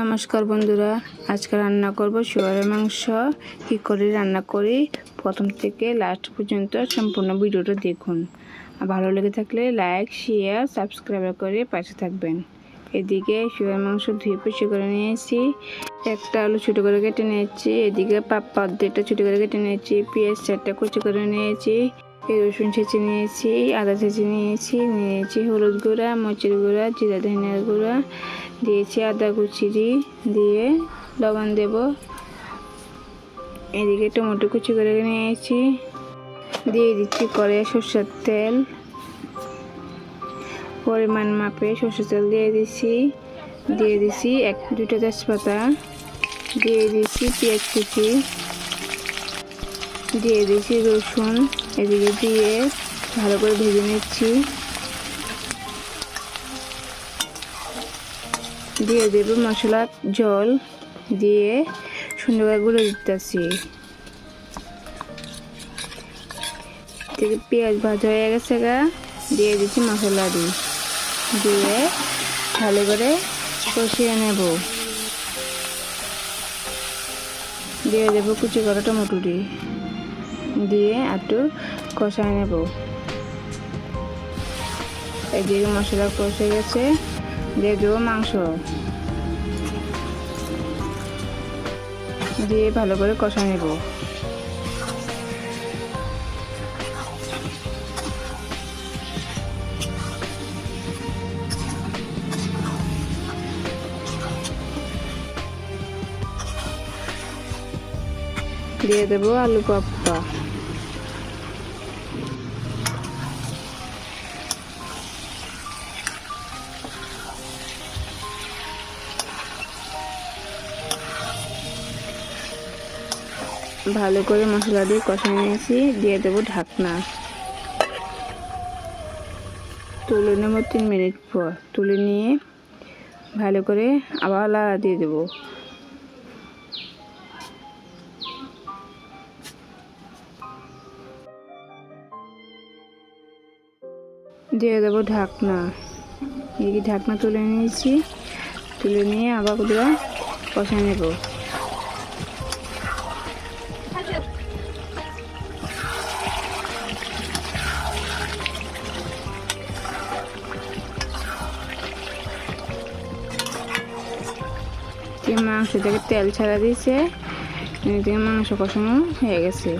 নমস্কার বন্ধুরা, আজকে রান্না করব শুয়ারের মাংস। কী করে রান্না করি? প্রথম থেকে লাস্ট পর্যন্ত সম্পূর্ণ ভিডিওটা দেখুন। ভালো লেগে থাকলে লাইক শেয়ার সাবস্ক্রাইব করে পাশে থাকবেন। এদিকে শুয়ার মাংস ধুয়ে পুষে করে নিয়েছি। একটা আলু ছোটো করে কেটে নিয়েছি। এদিকে পাপ্পা দুটা ছোটো করে কেটে নিয়েছি। পেঁয়াজ চারটা কুচি করে নিয়েছি। রসুন ছেঁচে নিয়েছি, আদা ছেঁচে নিয়েছি নিয়েছি হলুদ গুঁড়া, মরিচের গুঁড়া, জিরা ধনিয়ার গুঁড়া, দিয়েছি আদা কুচি দিয়ে লবণ দেব। এদিকে টমেটো কুচি করে নিয়েছি, দিয়ে দিচ্ছি করে সর্ষের তেল। পরিমাণ মাপে সর্ষের তেল দিয়ে দিছি দিয়ে দিছি এক দুটো তেজপাতা, দিয়ে দিছি পেঁয়াজ কুচি। দিয়ে দিয়েছি রসুন, এদিকে দিয়ে ভালো করে ভেজে নিচ্ছি। দিয়ে দেব মশলা, জল, দিয়ে সুন্দর করে গুঁড়ো দিতেছি। থেকে পেঁয়াজ ভাজা হয়ে গেছে গা, দিয়ে দিচ্ছি মশলা দিই দিয়ে ভালো করে কষিয়ে নেব। দিয়ে দেবো কুচি করা টমেটো দিয়ে। দিয়ে একটু কষায় নেব। এদিকে মশলা কষে গেছে, দিয়ে দেবো মাংস। দিয়ে ভালো করে কষা নেব। দিয়ে দেবো আলু পাপ্পা ভালো করে মশলা দিয়ে কষাই নিয়েছি দিয়ে দেবো ঢাকনা। তুলে নেব তিন মিনিট পর। তুলে নিয়ে ভালো করে আবার লাড়া দিয়ে দেবো। দিয়ে দেবো ঢাকনা। এই ঢাকনা তুলে নিয়েছি, তুলে নিয়ে আবার ওগুলো কষাই নেব। মাংস থেকে তেল ছাড়া দিয়েছে, এদিকে মাংস কষানো হয়ে গেছে।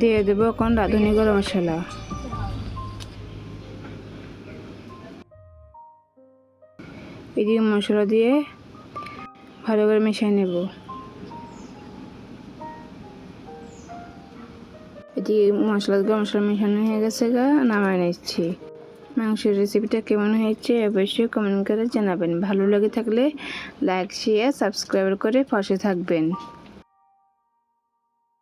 দিয়ে দেবো এখন রাঁধুনি গরম মশলা। এদিকে মশলা দিয়ে ভালো করে মিশিয়ে নেব। এদিকে মশলা, গরম মশলা মেশানো হয়ে গেছে গা, নামায় নিচ্ছি। মাংসের রেসিপিটা কেমন হয়েছে অবশ্যই কমেন্ট করে জানাবেন। ভালো লাগে থাকলে লাইক শেয়ার সাবস্ক্রাইব করে পাশে থাকবেন।